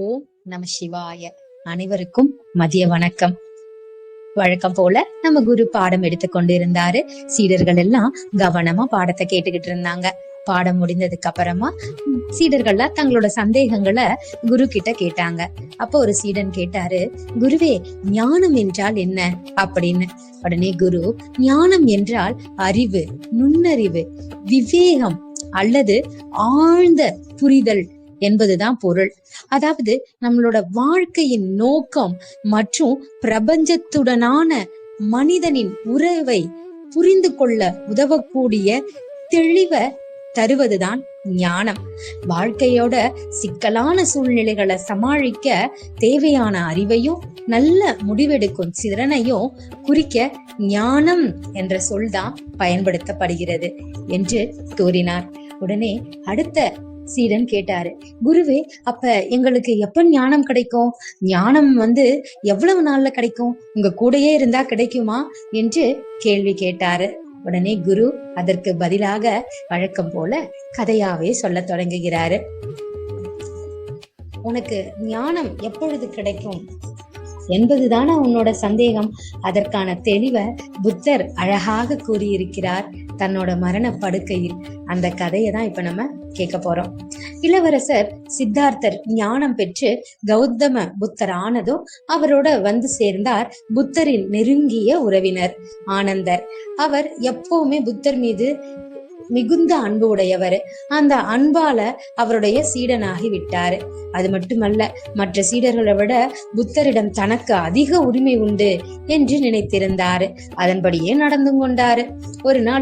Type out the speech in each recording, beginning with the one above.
ஓம் நம சிவாய. அனைவருக்கும் மதிய வணக்கம். வழக்கம் போல நம்ம குரு பாடம் எடுத்துக்கொண்டு கொண்டிருந்தாரு. சீடர்கள் எல்லாம் கவனமா பாடத்தை கேட்டுக்கிட்டு இருந்தாங்க. பாடம் முடிந்ததுக்கு அப்புறமா சீடர்கள் சீடர்கள்லாம் தங்களோட சந்தேகங்களை குரு கிட்ட கேட்டாங்க. அப்போ ஒரு சீடன் கேட்டாரு குருவே ஞானம் என்றால் என்ன? அப்படின்னு. உடனே குரு ஞானம் என்றால் அறிவு நுண்ணறிவு விவேகம் அல்லது ஆழ்ந்த புரிதல் என்பதுதான் பொருள். அதாவது நம்மளோட வாழ்க்கையின் நோக்கம் மற்றும் பிரபஞ்சத்துடனான மனிதனின் உறவை புரிந்து கொள்ள உதவக்கூடிய தெளிவை தருவதுதான் ஞானம். வாழ்க்கையோட சிக்கலான சூழ்நிலைகளை சமாளிக்க தேவையான அறிவையும் நல்ல முடிவெடுக்கும் திறனையும் குறிக்க ஞானம் என்ற சொல் தான் பயன்படுத்தப்படுகிறது என்று கூறினார். உடனே அடுத்த சீடன் கேட்டாரு. குருவே அப்ப எங்களுக்கு எப்ப ஞானம் கிடைக்கும்? ஞானம் வந்து எவ்வளவு நாள்ல கிடைக்கும்? உங்க கூடயே இருந்தா கிடைக்குமா? என்று கேள்வி கேட்டாரு. உடனே குரு அதற்கு பதிலாக வழக்கம் போல கதையாவே சொல்ல தொடங்குகிறாரு. உனக்கு ஞானம் எப்பொழுது கிடைக்கும்? என்பதுதான உன்னோட சந்தேகம்? அதற்கான தெளிவை புத்தர் அழகாக கூறியிருக்கிறார். தன்னோட மரண படுக்கையில் அந்த கதையை தான் இப்ப நம்ம கேட்க போறோம். இளவரசர் சித்தார்த்தர் ஞானம் பெற்று கௌதம புத்தர் ஆனதும் அவரோட வந்து சேர்ந்தார் புத்தரின் நெருங்கிய உறவினர் ஆனந்தர். அவர் எப்பவுமே புத்தர் மீது மிகுந்த அன்பு உடையவர் அந்த அன்பால அவருடைய சீடனாகி விட்டாரு அது மட்டுமல்ல மற்ற சீடர்களை விட புத்தரிடம் தனக்கு அதிக உரிமை உண்டு என்று நினைத்திருந்தாரு. அதன்படியே நடந்து கொண்டாரு. ஒரு நாள்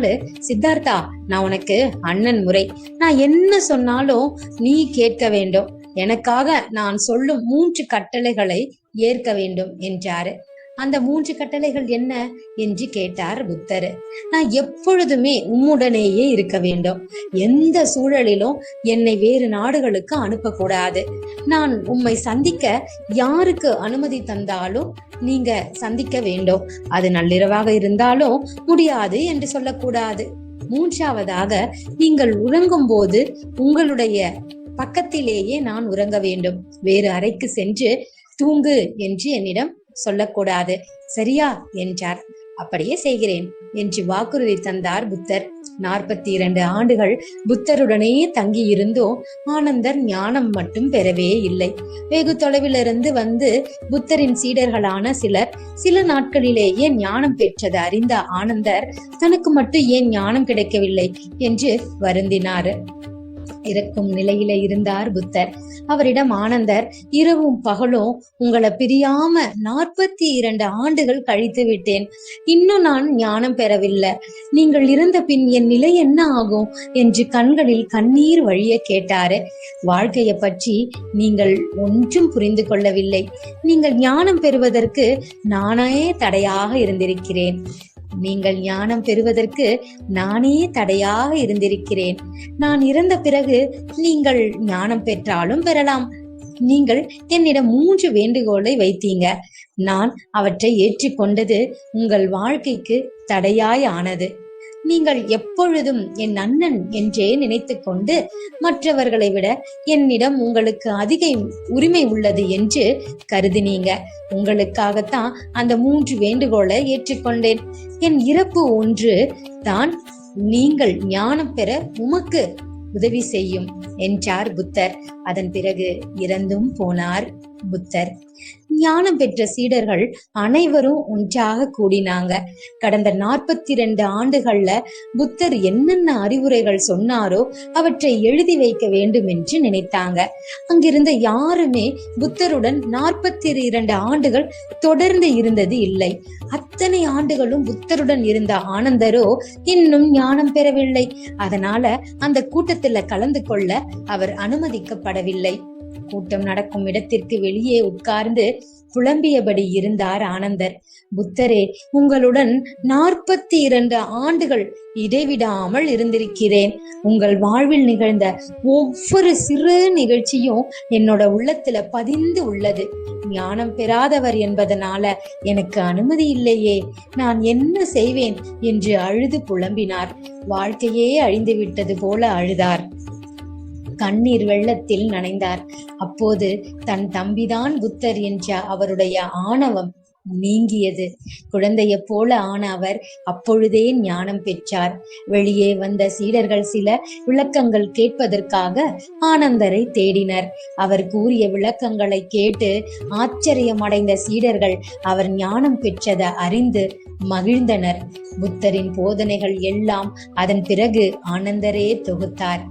சித்தார்த்தா நான் உனக்கு அண்ணன் முறை. நான் என்ன சொன்னாலும் நீ கேட்க வேண்டும். எனக்காக நான் சொல்லும் மூன்று கட்டளைகளை ஏற்க வேண்டும் என்றாரு. அந்த மூன்று கட்டளைகள் என்ன என்று கேட்டார் புத்தர். நான் எப்பொழுதுமே உம்முடனேயே இருக்க வேண்டும். எந்த சூழலிலும் என்னை வேறு நாடுகளுக்கு அனுப்பக்கூடாது. நான் உம்மை சந்திக்க யாருக்கு அனுமதி தந்தாலும் நீங்க சந்திக்க வேண்டும். அது நள்ளிரவாக இருந்தாலும் முடியாது என்று சொல்லக்கூடாது. மூன்றாவதாக நீங்கள் உறங்கும் போது உங்களுடைய பக்கத்திலேயே நான் உறங்க வேண்டும். வேறு அறைக்கு சென்று தூங்கு என்று என்னிடம் சொல்லக்கூடாது. சரியா? என்றார். அப்படியே செய்கிறேன் என்று வாக்குறுதி தந்தார் புத்தர். நாற்பத்தி இரண்டு ஆண்டுகள் புத்தருடனே தங்கி இருந்தோம் ஆனந்தர் ஞானம் மட்டும் பெறவே இல்லை. வெகு தொலைவிலிருந்து வந்து புத்தரின் சீடர்களான சிலர் சில நாட்களிலேயே ஞானம் பெற்றது அறிந்த ஆனந்தர் தனக்கு மட்டும் ஏன் ஞானம் கிடைக்கவில்லை? என்று வருந்தினார். இருக்கும் நிலையில இருந்தார் புத்தர். அவரிடம் ஆனந்தர் இரவும் பகலும் உங்களை பிரியாம நாற்பத்தி இரண்டு ஆண்டுகள் கழித்து விட்டேன். இன்னும் நான் ஞானம் பெறவில்லை. நீங்கள் இருந்த பின் என் நிலை என்ன ஆகும்? என்று கண்களில் கண்ணீர் வழிய கேட்டாரு. வாழ்க்கையை பற்றி நீங்கள் ஒன்றும் புரிந்து கொள்ளவில்லை. நீங்கள் ஞானம் பெறுவதற்கு நானே தடையாக இருந்திருக்கிறேன். நீங்கள் ஞானம் பெறுவதற்கு நானே தடையாக இருந்திருக்கிறேன். நான் இறந்த பிறகு நீங்கள் ஞானம் பெற்றாலும் பெறலாம். நீங்கள் என்னிடம் மூன்று வேண்டுகோளை வைத்தீங்க. நான் அவற்றை ஏற்றிக்கொண்டது உங்கள் வாழ்க்கைக்கு தடையாய் ஆனது. நீங்கள் எப்பொழுதும் என் அண்ணன் என்றே நினைத்துக்கொண்டு மற்றவர்களை விட என்னிடம் உங்களுக்கு அதிக உரிமை உள்ளது என்று கருதினீங்க. உங்களுக்காகத்தான் அந்த மூன்று வேண்டுகோளை ஏற்றுக்கொண்டேன். என் இறப்பு ஒன்று தான் நீங்கள் ஞானம் பெற உமக்கு உதவி செய்யும் என்றார் புத்தர். அதன் பிறகு இறந்தும் போனார் புத்தர். ஞானம் பெற்ற சீடர்கள் அனைவரும் ஒன்றாக கூடினாங்க. கடந்த நாற்பத்தி ரெண்டு ஆண்டுகள்ல புத்தர் என்னென்ன அறிவுரைகள் சொன்னாரோ அவற்றை எழுதி வைக்க வேண்டும் என்று நினைத்தாங்க. அங்கிருந்த யாருமே புத்தருடன் நாற்பத்தி இரண்டு ஆண்டுகள் தொடர்ந்து இருந்தது இல்லை. அத்தனை ஆண்டுகளும் புத்தருடன் இருந்த ஆனந்தரோ இன்னும் ஞானம் பெறவில்லை. அதனால அந்த கூட்டத்துல கலந்து கொள்ள அவர் அனுமதிக்கப்படவில்லை. கூட்டம் நடக்கும் இடத்திற்கு வெளியே உட்கார்ந்து புலம்பியபடி இருந்தார் ஆனந்தர். புத்தரே உங்களுடன் நாற்பத்தி இரண்டு ஆண்டுகள் இடைவிடாமல் இருந்திருக்கிறேன். உங்கள் வாழ்வில் நிகழ்ந்த ஒவ்வொரு சிறு நிகழ்ச்சியும் என்னோட உள்ளத்துல பதிந்து உள்ளது. ஞானம் பெறாதவர் என்பதனால எனக்கு அனுமதி இல்லையே. நான் என்ன செய்வேன்? என்று அழுது புலம்பினார். வாழ்க்கையே அழிந்து விட்டது போல அழுதார். கண்ணீர் வெள்ளத்தில் நனைந்தார். அப்போது தன் தம்பிதான் புத்தர் என்ற அவருடைய ஆணவம் நீங்கியது. குழந்தையைப் போல ஆன அவர் அப்பொழுதே ஞானம் பெற்றார். வெளியே வந்த சீடர்கள் சில விளக்கங்கள் கேட்பதற்காக ஆனந்தரை தேடினர். அவர் கூறிய விளக்கங்களை கேட்டு ஆச்சரியமடைந்த சீடர்கள் அவர் ஞானம் பெற்றதை அறிந்து மகிழ்ந்தனர். புத்தரின் போதனைகள் எல்லாம் அதன் பிறகு ஆனந்தரே தொகுத்தார்.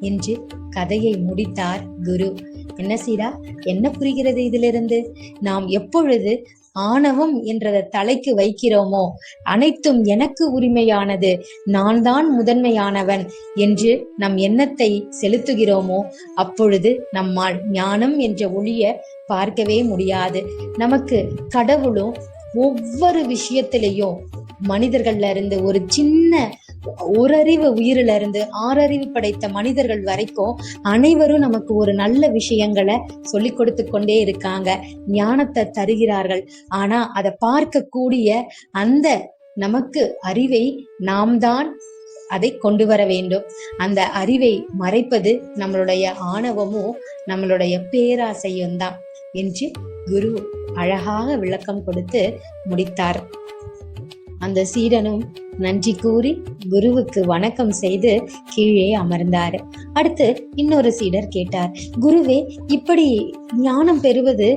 என்று கதையை முடித்தார் குரு. என்ன சீரா என்ன புரிகிறது இதிலிருந்து? நாம் எப்பொழுது ஆணவம் என்ற தலைக்கு வைக்கிறோமோ அனைத்தும் எனக்கு உரிமையானது நான் தான் முதன்மையானவன் என்று நம் எண்ணத்தை செலுத்துகிறோமோ அப்பொழுது நம்மால் ஞானம் என்ற ஒளிய பார்க்கவே முடியாது. நமக்கு கடவுளும் ஒவ்வொரு விஷயத்திலையும் மனிதர்கள்ல இருந்து ஒரு சின்ன ஒரு அறிவு உயிரில இருந்து ஆறறிவு படைத்த மனிதர்கள் வரைக்கும் அனைவரும் நமக்கு ஒரு நல்ல விஷயங்களை சொல்லி கொடுத்து கொண்டே இருக்காங்க. ஞானத்தை தருகிறார்கள். ஆனா அதை பார்க்கக்கூடிய அந்த நமக்கு அறிவை நாம் தான் அதை கொண்டு வர வேண்டும். அந்த அறிவை மறைப்பது நம்மளுடைய ஆணவமும் நம்மளுடைய பேராசையும் தான். என்று குரு அழகாக விளக்கம் கொடுத்து முடித்தார். அந்த சீடனும் நன்றி கூறி குருவுக்கு வணக்கம் செய்து கீழே அமர்ந்தார். அடுத்து இன்னொரு சீடர் கேட்டார் குருவே இப்படி ஞானம் பெறுவது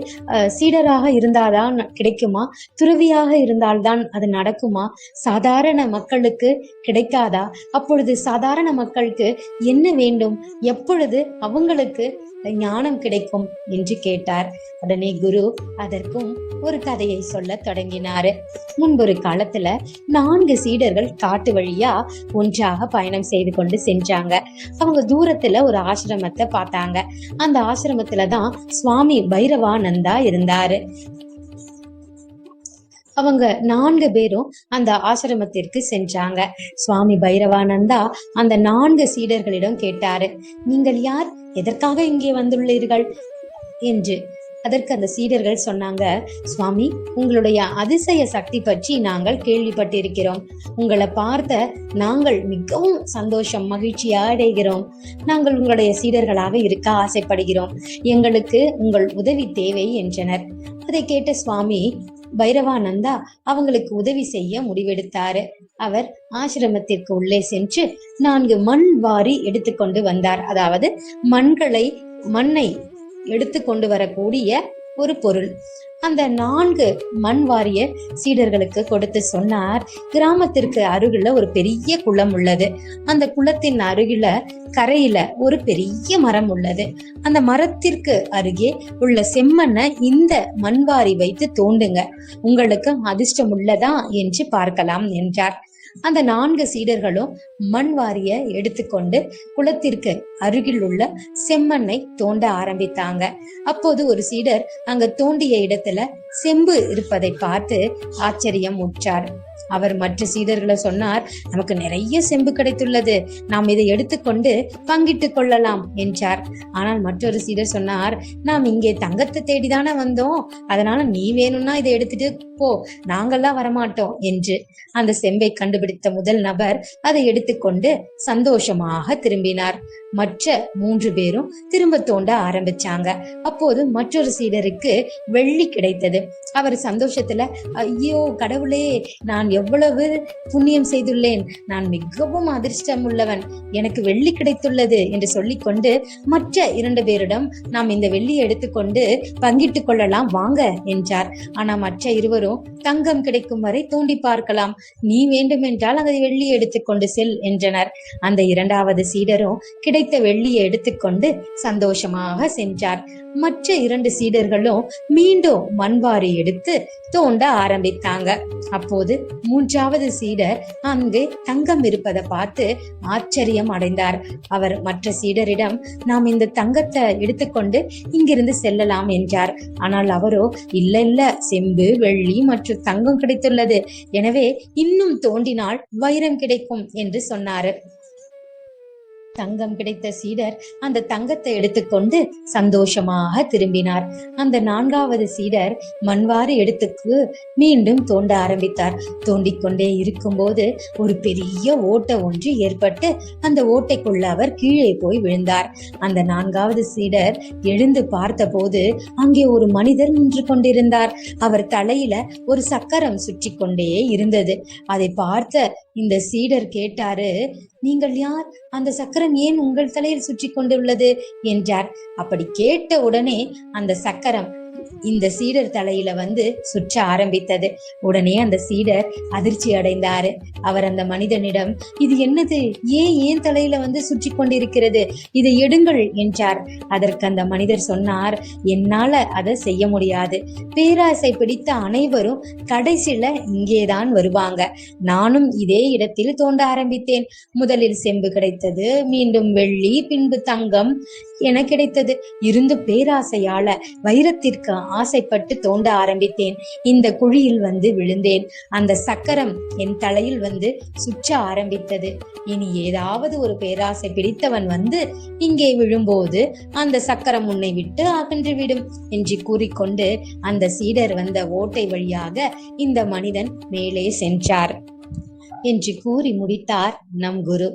சீடராக இருந்தால்தான் கிடைக்குமா? துறவியாக இருந்தால்தான் அது நடக்குமா? சாதாரண மக்களுக்கு கிடைக்காதா? அப்பொழுது சாதாரண மக்களுக்கு என்ன வேண்டும்? எப்பொழுது அவங்களுக்கு ஞானம் கிடைக்கும் என்று கேட்டார். உடனே குரு அதற்கும் ஒரு கதையை சொல்ல தொடங்கினாரு. முன்பொரு காலத்துல நான்கு சீடர்கள் காட்டு வழியா ஒன்றாக பயணம் செய்து கொண்டு சென்றாங்க. அவங்க தூரத்துல ஒரு ஆசிரமத்தை பார்த்தாங்க. அந்த ஆசிரமத்துல தான் சுவாமி பைரவானந்தா இருந்தாரு. அவங்க நான்கு பேரும் அந்த ஆசிரமத்திற்கு சென்றாங்க. சுவாமி பைரவானந்தா அந்த நான்கு சீடர்களிடம் கேட்டாரு நீங்கள் யார்? எதற்காக இங்கே வந்துள்ளீர்கள்? என்று. அதற்கு அந்த சீடர்கள் சொன்னாங்க சுவாமி உங்களுடைய அதிசய சக்தி பற்றி நாங்கள் கேள்விப்பட்டிருக்கிறோம். உங்களை பார்த்த நாங்கள் மிகவும் சந்தோஷம் மகிழ்ச்சியா அடைகிறோம். நாங்கள் உங்களுடைய சீடர்களாக இருக்க ஆசைப்படுகிறோம். எங்களுக்கு உங்கள் உதவி தேவை என்றனர். அதை கேட்ட சுவாமி பைரவானந்தா அவங்களுக்கு உதவி செய்ய முடிவெடுத்தாரு. அவர் ஆசிரமத்திற்கு உள்ளே சென்று நான்கு மண் வாரி எடுத்துக்கொண்டு வந்தார். அதாவது மண்களை மண்ணை எடுத்து கொண்டு வரக்கூடிய ஒரு பொருள். அந்த நான்கு மண் வாரிய சீடர்களுக்கு கொடுத்து சொன்னார் கிராமத்திற்கு அருகில ஒரு பெரிய குளம் உள்ளது. அந்த குளத்தின் அருகில கரையில ஒரு பெரிய மரம் உள்ளது. அந்த மரத்திற்கு அருகே உள்ள செம்மண்ணை இந்த மண்வாரி வைத்து தோண்டுங்க. உங்களுக்கு அதிர்ஷ்டம் உள்ளதா? என்று பார்க்கலாம் என்றார். அந்த நான்கு சீடர்களும் மண் வாரிய எடுத்துக்கொண்டு குளத்திற்கு அருகில் உள்ள செம்மண்ணை தோண்ட ஆரம்பித்தாங்க. அப்போது ஒரு சீடர் அங்க தோண்டிய இடத்துல செம்பு இருப்பதை பார்த்து ஆச்சரியம் உற்றார் அவர் மற்ற சீடர்களை சொன்னார் நமக்கு நிறைய செம்பு கிடைத்துள்ளது. நாம் இதை எடுத்துக்கொண்டு பங்கிட்டுக் கொள்ளலாம் என்றார். ஆனால் மற்றொரு சீடர் சொன்னார் நாம் இங்கே தங்கத்தை தேடிதானே வந்தோம். அதனால நீ வேணும்னா இதை எடுத்துட்டு போ. நாங்கள்லாம் வரமாட்டோம் என்று. அந்த செம்பை கண்டுபிடித்த முதல் நபர் அதை எடுத்துக்கொண்டு சந்தோஷமாக திரும்பினார். மற்ற மூன்று பேரும் திரும்ப தோண்ட ஆரம்பிச்சாங்க. அப்போது மற்றொரு சீடருக்கு வெள்ளி கிடைத்தது. அவர் சந்தோஷத்துல ஐயோ கடவுளே நான் எவ்வளவு புண்ணியம் செய்துள்ளேன். நான் மிகவும் அதிர்ஷ்டம் உள்ளவன். எனக்கு வெள்ளி கிடைத்துள்ளது என்று சொல்லிக்கொண்டு மற்ற இரண்டு பேரிடம் நாம் இந்த வெள்ளியை எடுத்துக்கொண்டு பங்கிட்டுக் கொள்ளலாம் வாங்க என்றார். ஆனா மற்ற இருவரும் தங்கம் கிடைக்கும் வரை தோண்டி பார்க்கலாம். நீ வேண்டுமென்றால் அந்த வெள்ளியை எடுத்துக்கொண்டு செல் என்றனர். அந்த இரண்டாவது சீடரும் கிடைத்த வெள்ளியை எடுத்துக்கொண்டு சந்தோஷமாக சென்றார். மற்ற இரண்டு சீடர்களும் மீண்டும் மண்வாரி எடுத்து தோண்ட ஆரம்பித்தாங்க. அப்போது மூன்றாவது சீடர் அங்கு தங்கம் இருப்பதை பார்த்து ஆச்சரியம் அடைந்தார். அவர் மற்ற சீடரிடம் நாம் இந்த தங்கத்தை எடுத்துக்கொண்டு இங்கிருந்து செல்லலாம் என்றார். ஆனால் அவரோ இல்ல இல்ல செம்பு வெள்ளி மற்றும் தங்கம் கிடைத்துள்ளது. எனவே இன்னும் தோண்டினால் வைரம் கிடைக்கும் என்று சொன்னார். தங்கம் கிடைத்த சீடர் அந்த தங்கத்தை எடுத்துக்கொண்டு சந்தோஷமாக திரும்பினார். அந்த நான்காவது சீடர் மண்வாறு எடுத்துக்கு மீண்டும் தோண்ட ஆரம்பித்தார். தோண்டிக் கொண்டே இருக்கும்போது ஒரு பெரிய ஓட்டை ஒன்று ஏற்பட்டு அந்த ஓட்டைக்குள்ள அவர் கீழே போய் விழுந்தார். அந்த நான்காவது சீடர் எழுந்து பார்த்தபோது அங்கே ஒரு மனிதர் நின்று கொண்டிருந்தார். அவர் தலையில ஒரு சக்கரம் சுற்றி கொண்டே இருந்தது. அதை பார்த்த இந்த சீடர் கேட்டாரு நீங்கள் யார்? அந்த சக்கரம் ஏன் உங்கள் தலையில் சுற்றி கொண்டுள்ளது என்றார். அப்படி கேட்ட உடனே அந்த சக்கரம் இந்த சீடர் தலையில வந்து சுற்ற ஆரம்பித்தது. உடனே அந்த சீடர் அதிர்ச்சி அடைந்தாரு. அவர் அந்த மனிதனிடம் இது என்னது? ஏன் ஏன் தலையில வந்து சுற்றி கொண்டிருக்கிறது? இதை எடுங்கள் என்றார். அதற்கு அந்த மனிதர் சொன்னார் என்னால அதை செய்ய முடியாது. பேராசை பிடித்த அனைவரும் கடைசியில இங்கேதான் வருவாங்க. நானும் இதே இடத்தில் தோண்ட ஆரம்பித்தேன். முதலில் செம்பு கிடைத்தது மீண்டும் வெள்ளி பின்பு தங்கம் என கிடைத்தது. இருந்து பேராசையால வைரத்திற்கு ஆசைப்பட்டு தோண்ட ஆரம்பித்தேன். இந்த குழியில் வந்து விழுந்தேன். அந்த சக்கரம் என் தலையில் வந்து சுற்ற ஆரம்பித்தது. இனி ஏதாவது ஒரு பேராசை பிடித்தவன் வந்து இங்கே விழும்போது அந்த சக்கரம் உன்னை விட்டு அகன்றுவிடும் என்று கூறிக்கொண்டு அந்த சீடர் வந்த ஓட்டை வழியாக இந்த மனிதன் மேலே சென்றார். என்று கூறி முடித்தார் நம் குரு.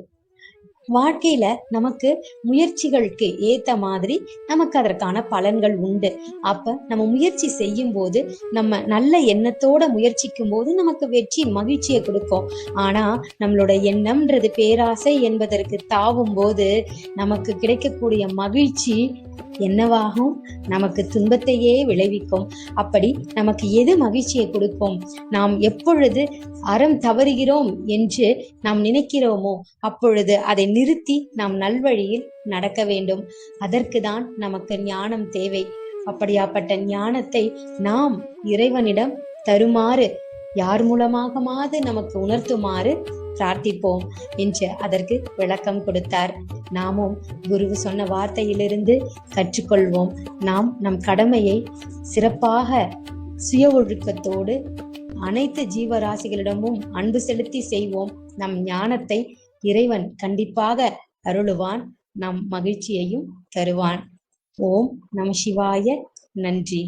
வாழ்க்கையில நமக்கு முயற்சிகளுக்கு ஏத்த மாதிரி நமக்கு அதற்கான பலன்கள் உண்டு. அப்ப நம்ம முயற்சி செய்யும் போது நம்ம நல்ல எண்ணத்தோட முயற்சிக்கும் போது நமக்கு வெற்றி மகிழ்ச்சியை கொடுக்கும். ஆனா நம்மளோட எண்ணம்ன்றது பேராசை என்பதற்கு தாவும் போது நமக்கு கிடைக்கக்கூடிய மகிழ்ச்சி என்னவாகும்? நமக்கு துன்பத்தையே விளைவிக்கும். அப்படி நமக்கு எது மகிழ்ச்சியை கொடுக்கும்? நாம் எப்பொழுது அறம் தவறுகிறோம் என்று நாம் நினைக்கிறோமோ அப்பொழுது அதை நிறுத்தி நாம் நல்வழியில் நடக்க வேண்டும். அதற்கு தான் நமக்கு ஞானம் தேவை. அப்படியாப்பட்ட ஞானத்தை நாம் இறைவனிடம் தருமாறு யார் மூலமாகமாவது நமக்கு உணர்த்துமாறு பிரார்த்திப்போம் என்று அதற்கு விளக்கம் கொடுத்தார். நாமும் குரு சொன்ன வார்த்தையிலிருந்து கற்றுக்கொள்வோம். நாம் நம் கடமையை சிறப்பாக சுய ஒழுக்கத்தோடு அனைத்து ஜீவராசிகளிடமும் அன்பு செலுத்தி செய்வோம். நம் ஞானத்தை இறைவன் கண்டிப்பாக அருளுவான் நம் மகிழ்ச்சியையும் தருவான். ஓம் நம சிவாய. நன்றி.